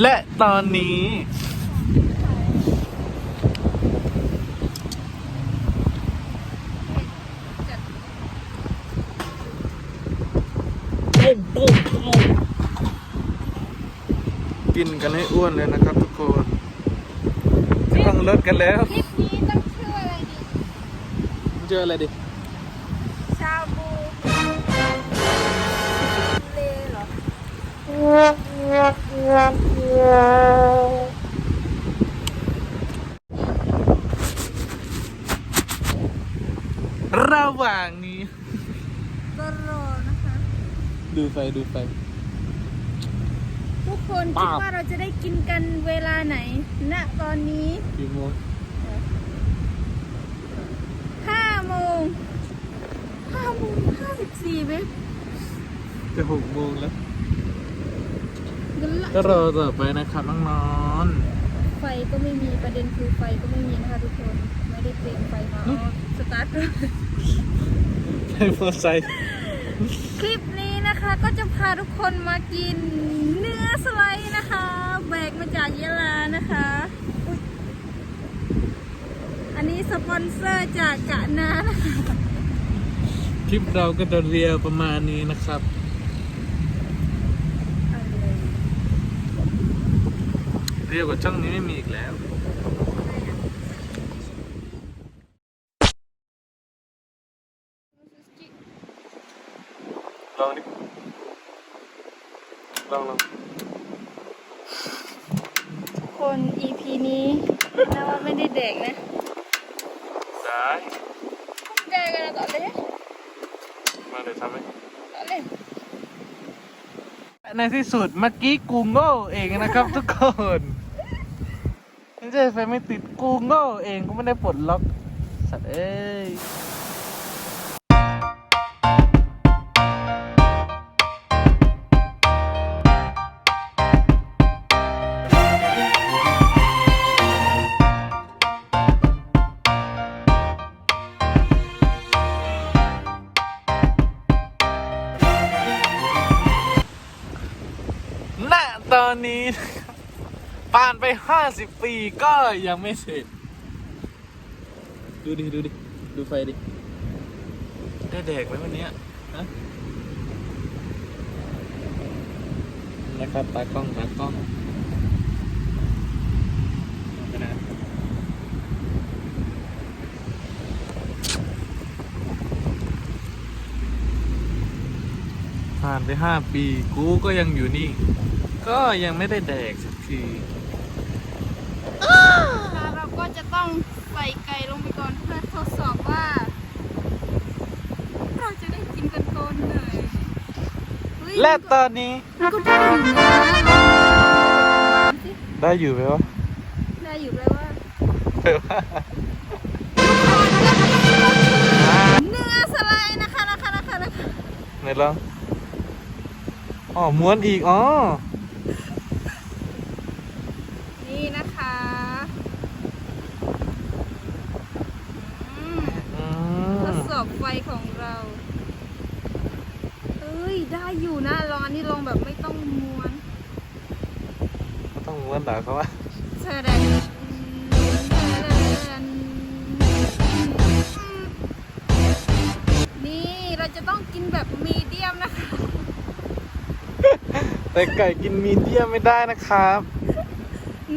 และตอนนี้ปุ้มปุ้มปุ้มกินกันให้อ้วนเลยนะครับทุกคนตั้งรถกันแล้วคลิปนี้ต้องชื่ออะไรดีเจออะไรดิ ชาบูเลเหรอ ระหว่างนี้ก็รอนะคะ ดูไฟดูไฟ ทุกคนป๊าคิดบว่าเราจะได้กินกันเวลาไหน ณ ตอนนี้กี่โมง5โมง5โมง54เว้ยจะหกโมงแล้วงั้นละ ก็รอต่อไปนะครับน้องนอนไฟก็ไม่มีประเด็นคือไฟก็ไม่มีนะคะทุกคนไม่ได้เตรียมไฟมาอ๋อสตาร์ทเครื่องใช้มอเตอร์ไซค์คลิปนี้นะคะก็จะพาทุกคนมากินเนื้อสไลด์นะคะแบกมาจากยะลานะคะอุ๊ยอันนี้สปอนเซอร์จากกะนานะคะ คลิปเราก็จะเรียวประมาณนี้นะครับ เรียวกว่าช่องนี้ไม่มีอีกแล้วลองดิลองลองคน EP นี้นะว่าไม่ได้เด็กนะได้เด็กกันต่อเลยมาเดี๋ยวทำให้ต่อเลยในที่สุดเมื่อกี้กูโง่เองนะครับทุกคน ไม่ใช่ไฟไม่ติดกูโง่เองกูไม่ได้ปลดล็อก สัตว์เอ้ยณตอนนี้ ผ่านไปห้าสิบปีก็ยังไม่เสร็จ ดูดิ ดูดิ ดูไฟดิ ได้แดกไหมวันเนี้ยฮะนะครับตากล้องตากล้องนะผ่านไปห้าปี กูก็ยังอยู่นี่ ก็ยังไม่ได้แดกสักทีแล้วเรา ก็จะต้องใส่ไก่ลงไปก่อนเพื่อทดสอบว่า เราจะได้กินกันตอนไหนเฮ้ยและตอนนี้มันก็ได้อยู่นะได้อยู่ไหมวะได้อยู่แปลว่าแปลว่าเนื้อสไลด์นะคะนะคะนะคะนะคะไหนลองอ๋อม้วนอีกอ๋อ นี่นะคะอืม อื ทด ม สอบไฟของเรา เอ้ย ได้อยู่นะ ลองอันนี้ลองแบบไม่ต้องม้วน ก็ต้องม้วนด่าเขาว่าเชิญเลยนี่เราจะต้องกินแบบมีเดียมนะคะ แต่ไก่กินมีเดียมไม่ได้นะครับ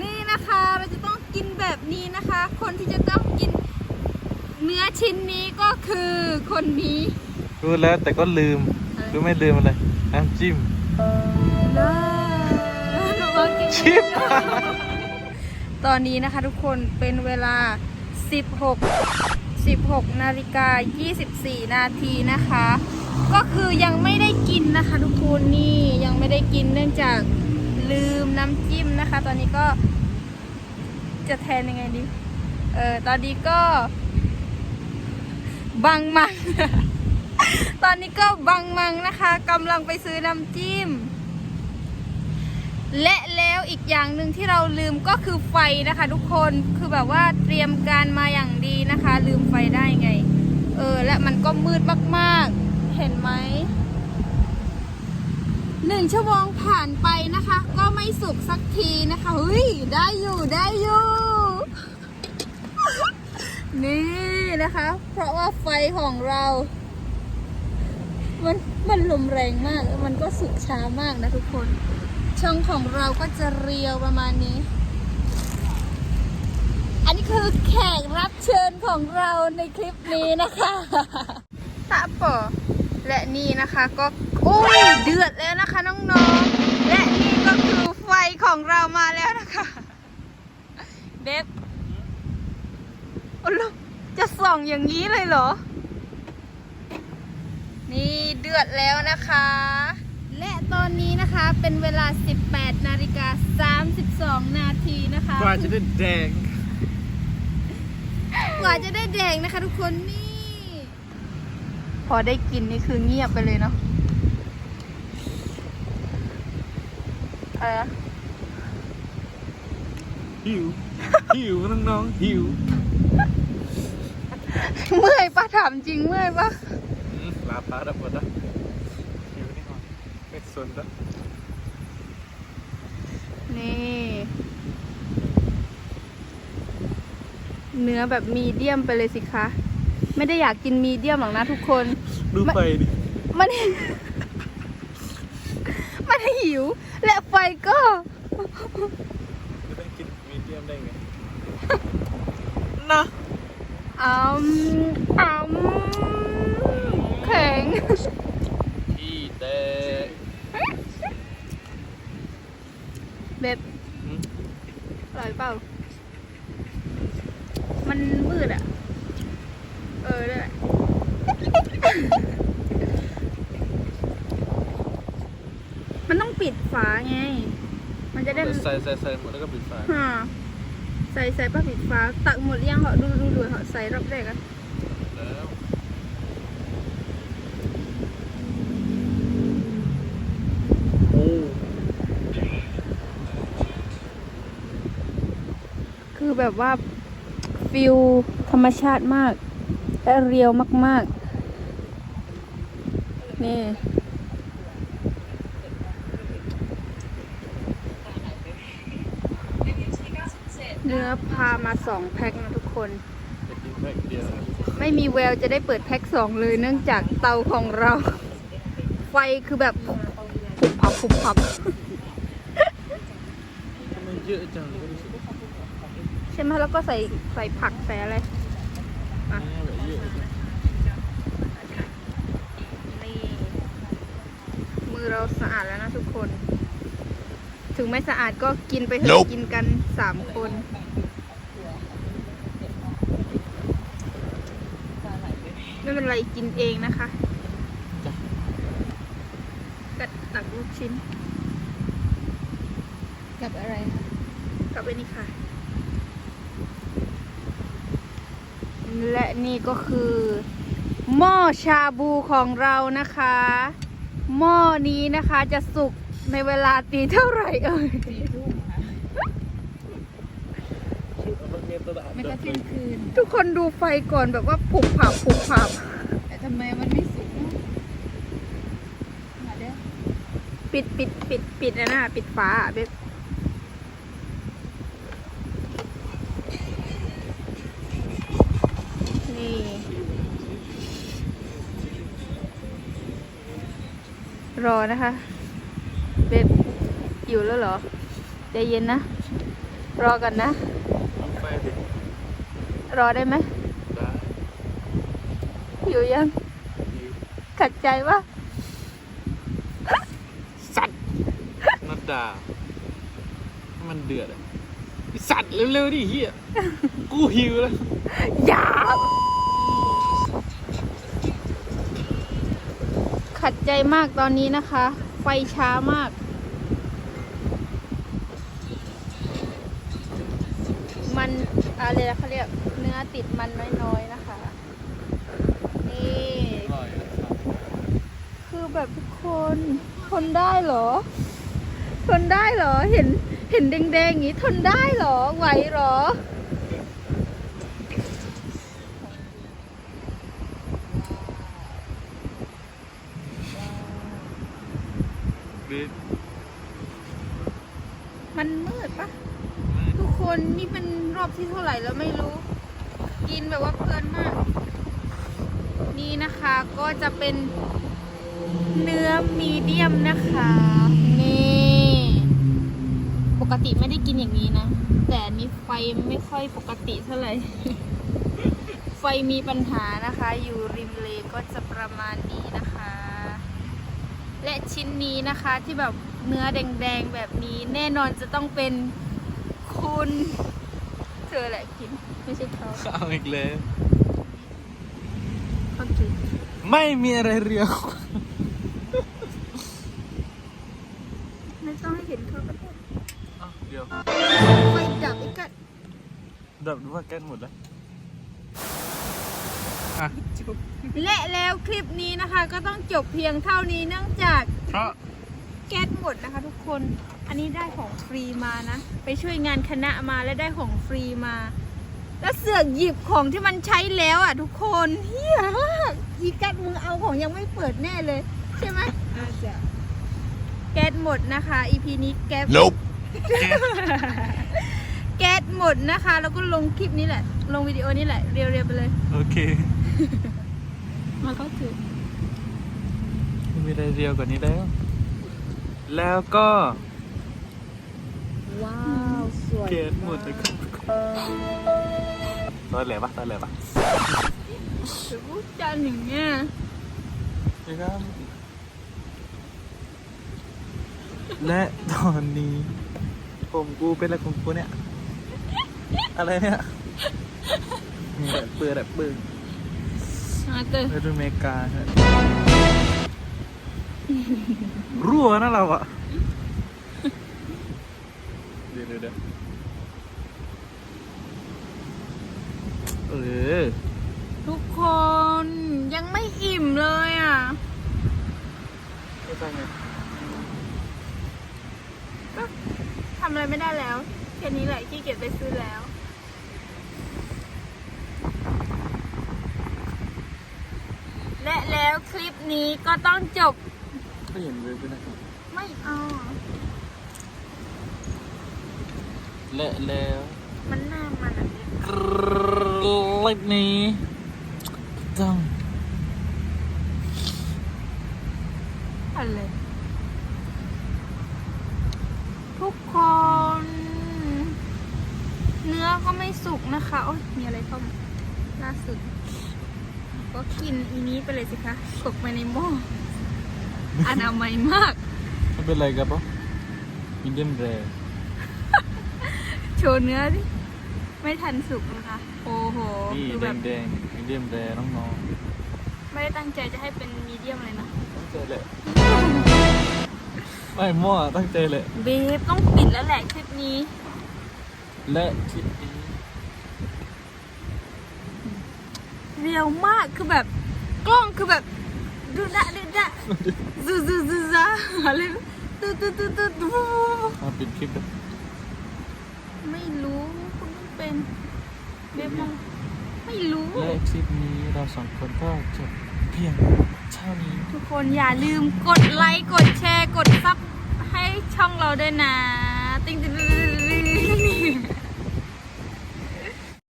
นี่นะคะเราจะต้องกินแบบนี้นะคะ คนที่จะต้องกิน เนื้อชิ้นนี้ก็คือคนนี้รู้แล้วแต่ก็ลืม รู้ไม่ลืมอะไรน้ำจิ้มเลิศหนูว่ากิน ชิบตอนนี้นะคะทุกคนเป็นเวลา 16 16นาฬิกา24 นาทีนะคะ ก็คือยังไม่ได้กินนะคะ ทุกคนนี่ยังไม่ได้กินเนื่องจากลืมน้ำจิ้มนะคะ ตอนนี้ก็จะแทนยังไงดีเออตอนนี้ก็บังมัง ตอนนี้ก็บังมังนะคะกำลังไปซื้อน้ำจิ้ม และแล้วอีกอย่างหนึ่งที่เราลืมก็คือไฟนะคะทุกคนคือแบบว่าเตรียมการมาอย่างดีนะคะ ลืมไฟได้ไง เออ และมันก็มืดมากๆ เห็นไหมหนึ่งชั่วโมงผ่านไปนะคะ ก็ไม่สุกสักทีนะคะเฮ้ยได้อยู่ได้อยู่ นี่นะคะ เพราะว่าไฟของเรา มันมันลมแรงมากแล้วมันก็สุกช้ามากนะทุกคน ช่องของเราก็จะเรียวประมาณนี้ อันนี้คือแขกรับเชิญของเราในคลิปนี้นะคะตาปอและนี่นะคะก็โอ้ยเดือดแล้วนะคะน้องๆ และนี่ก็คือไฟของเรามาแล้วนะคะ เด็บโอ้โหจะส่องอย่างนี้เลยเหรอ นี่เดือดแล้วนะคะ และตอนนี้นะคะเป็นเวลา 18 นาฬิกา 32 นาทีนะคะกว่าจะได้แดง กว่าจะได้แดงนะคะทุกคนนี่ พอได้กินนี่คือเงียบไปเลยเนาะอะไรนะหิว หิวน้องๆหิว เมื่อยปะถามจริงเมื่อยปะอืมลาปลาดับหมดละหิวนี่ก่อนไม่ สนละนี่ เนื้อแบบมีเดียมไปเลยสิคะ ไม่ได้อยากกินมีเดียมหรอกนะทุกคน ดูไฟดิ มัน มันหิว และไฟก็จะได้กินมีเดียมได้ไงนะอืมอืมแข็งพี่แต่ เบบอืมอร่อยเปล่า มันมืดอะ เออด้วยมันต้องปิดฝาไง มันจะได้ใส่ใส่ใส่หมดแล้วก็ปิดไฟฮะใส่ใส่ป้าปิดฝา ตักหมดหรือยังเหรอดูดูดูเหรอใส่รอบแรกอะแล้ว คือแบบว่าฟิลธรรมชาติมาก และเรียวมาก ๆ นี่ เนื้อพามาสองแพ็คนะทุกคน ไม่มีแววจะได้เปิดแพ็คสองเลยเนื่องจากเตาของเรา ไฟคือแบบผุบพับผุบพับทำไมเยอะจังก็รู้สึกใช่ไหมแล้วก็ใส่ใส่ผักใส่อะไรอะเนี่ยแบบเยอะจังนี่มือเราสะอาดแล้วนะทุกคน ถึงไม่สะอาดก็กินไปเถอะ กินกันสามคนไม่เป็นไรกินเองนะคะกัดตักลูกชิ้น กับอะไรกับไอ้นี่ค่ะ และนี่ก็คือ หม้อชาบูของเรานะคะ หม้อนี้นะคะจะสุกในเวลาตีเท่าไหร่เอ่ยมันก็เที่ยงคืน ทุกคนดูไฟก่อนแบบว่าผุบผับผุบผับแต่ทำไมมันไม่สุกเนอะมาเด้อปิดปิดปิดปิดนะนะปิดฝาอะเบ๊ รอนะคะ เบ๊บอยู่แล้วเหรอ ใจเย็นนะ รอกันนะไฟดิรอได้ไหมได้อยู่ยังหิวขัดใจปะสัตว์นัดดาให้มันเดือดอะไอ้สัตว์เร็วๆดิเฮียกูหิวแล้ว อย่าขัด ใจมากตอนนี้นะคะ ไฟช้ามาก มันอะไรนะเขาเรียกเนื้อติดมันน้อยๆนะคะ นี่คือแบบทุกคนทนได้เหรอทนได้เหรอ เห็นเห็นแดงๆอย่างนี้ทนได้เหรอไหวเหรอ บีบมันมืดปะทุกคนนี่เป็นรอบที่เท่าไหร่แล้วไม่รู้ กินแบบว่าเพลินมาก นี่นะคะก็จะเป็นเนื้อมีเดียมนะคะ นี่ ปกติไม่ได้กินอย่างนี้นะ แต่นี้ไฟไม่ค่อยปกติเท่าไหร่ ไฟมีปัญหานะคะ อยู่ริมเลก็จะประมาณนี้นะคะ และชิ้นนี้นะคะที่แบบเนื้อแดงๆแบบนี้แน่นอนจะต้องเป็นคุณเธอแหละกินไม่ใช่เขาเอาอีกแล้วเขากินไม่มีอะไรเรียวไม่ต้องให้เห็นเขาก็ได้อ้าวเดี๋ยวไฟดับอีกกัดดับดูว่าแก๊สหมดแล้ว อะและแล้วคลิปนี้นะคะ ก็ต้องจบเพียงเท่านี้เนื่องจากเพราะแก๊สหมดนะคะ ทุกคน อันนี้ได้ของฟรีมานะ ไปช่วยงานคณะมาแล้วได้ของฟรีมา แล้วเสือกหยิบของที่มันใช้แล้วอะ ทุกคนเฮียมากอีกัดมึงเอาของยังไม่เปิดแน่เลย ใช่ไหมอาจจะแก๊สหมดนะคะ EP นี้แก๊ส nope แก๊สหมดนะคะ แล้วก็ลงคลิปนี้แหละ ลงวิดีโอนี้แหละ เรียวๆไปเลย โอเค มาเข้าถึงไม่มีอะไรเรียวกว่านี้แล้ว แล้วก็ ว้าวสวยเกณฑ์หมดเลยครับตอนแหลปะตอนแหลปะถือพูดจานอย่างเงี้ยครับและตอนนี้ ผมกูเป็นอะไรของกูเนี่ย อะไรเนี่ยมีแบบปืนแบบปืนมาเตอ ไปดูอเมริกาฮะรั่วนะเราอะเดี๋ยวเดี๋ยวเดี๋ยวเออ ทุกคนยังไม่อิ่มเลยอะไม่ใช่ไงทำอะไรไม่ได้แล้วแค่นี้แหละขี้เกียจไปซื้อแล้ว และแล้วคลิปนี้ก็ต้องจบก็เห็นเลยด้วยนะครับไม่เอาและแล้วมันหน้ามันอะคลิปนี้ต้องอะไรทุกคน เนื้อก็ไม่สุกนะคะ โอ้ยมีอะไรเข้ามาล่าสุด ก็กินอีนี้ไปเลยสิคะตกไปในหม้ออนามัยมาก ไม่เป็นไรครับปะมินเดียมแรโชว์เนื้อดิไม่ทันสุกนะคะ โอ้โหนี่คือแดแบบงแดงมินเดียมแรน้องไม่ได้ตั้งใจจะให้เป็นมีเดียมเลยนะ ๆตั้งใจแหละไม่มั่วตั้งใจแหละเบฟต้องปิดแล้วแหละคลิปนี้ และคลิปนี้ เร็วมากคือแบบกล้องคือแบบดูดะดูดะซูซูซูซาอะไรตูตูตูตูตูมาปิดคลิปเลยไม่รู้คุณไม่เป็นเบฟมองไม่รู้และคลิปนี้เราสองคนก็จบเพียงเท่านี้ ทุกคนอย่าลืมกดไลค์กดแชร์กดซับให้ช่องเราด้วยนะ ติ๊งติ๊งติ๊งติ๊ง